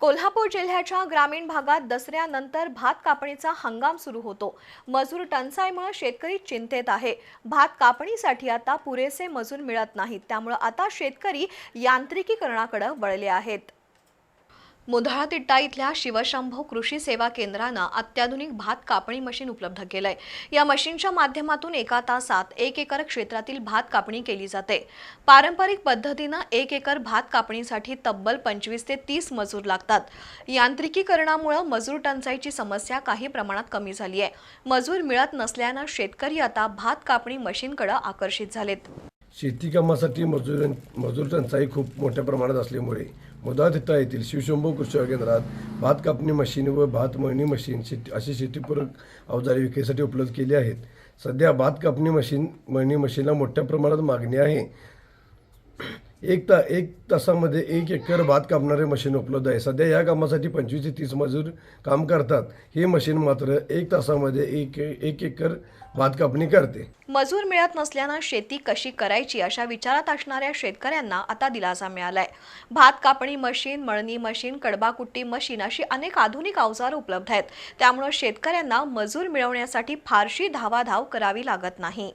कोल्हापूर जिल्ह्याच्या ग्रामीण भागात दसऱ्यानंतर भात कापणीचा हंगाम सुरू होतो. मजूर टंचाईमुळे शेतकरी चिंतेत आहे. भात कापणीसाठी आता पुरेसे मजूर मिळत नाहीत. त्यामुळे आता शेतकरी यांत्रिकीकरणाकडे वळले आहेत. मुंधळा तिट्टा इथल्या शिवशंभो कृषी सेवा केंद्रानं अत्याधुनिक भात कापणी मशीन उपलब्ध केलंय. या मशीनच्या माध्यमातून एका तासात एक एकर क्षेत्रातील भात कापणी केली जाते. पारंपरिक पद्धतीनं एक एकर भात कापणीसाठी तब्बल पंचवीस ते तीस मजूर लागतात. यांत्रिकीकरणामुळे मजूर टंचाईची समस्या काही प्रमाणात कमी झाली आहे मजूर मिळत नसल्यानं शेतकरी आता भात कापणी मशीनकडे आकर्षित झालेत. शेतीकामासाठी मजूर मजूर टंचाई खूप मोठ्या प्रमाणात असल्यामुळे मुदा तिथं येथील शिवशंभू कृषी केंद्रात भात कापणी मशीन व भात मळणी मशीन शेती अशी शेतीपूरक अवजारे विक्रीसाठी उपलब्ध केली आहेत. सध्या भात कापणी मशीन मळणी मशीनला मोठ्या प्रमाणात मागणी आहे. एक ता एक तासामध्ये एक एकर भात कापणारे मशीन उपलब्ध आहे. सध्या या कामासाठी पंचवीस ते तीस मजूर काम करतात. हे मशीन मात्र एक तासामध्ये एक एक एकर भात कापणी करते. मजूर मिळत नसल्यानं शेती कशी करायची अशा विचारात असणाऱ्या शेतकऱ्यांना आता दिलासा मिळालाय. भात कापणी मशीन मळणी मशीन कडबाकुट्टी मशीन अशी अनेक आधुनिक अवजार उपलब्ध आहेत. त्यामुळे शेतकऱ्यांना मजूर मिळवण्यासाठी फारशी धावाधाव करावी लागत नाही.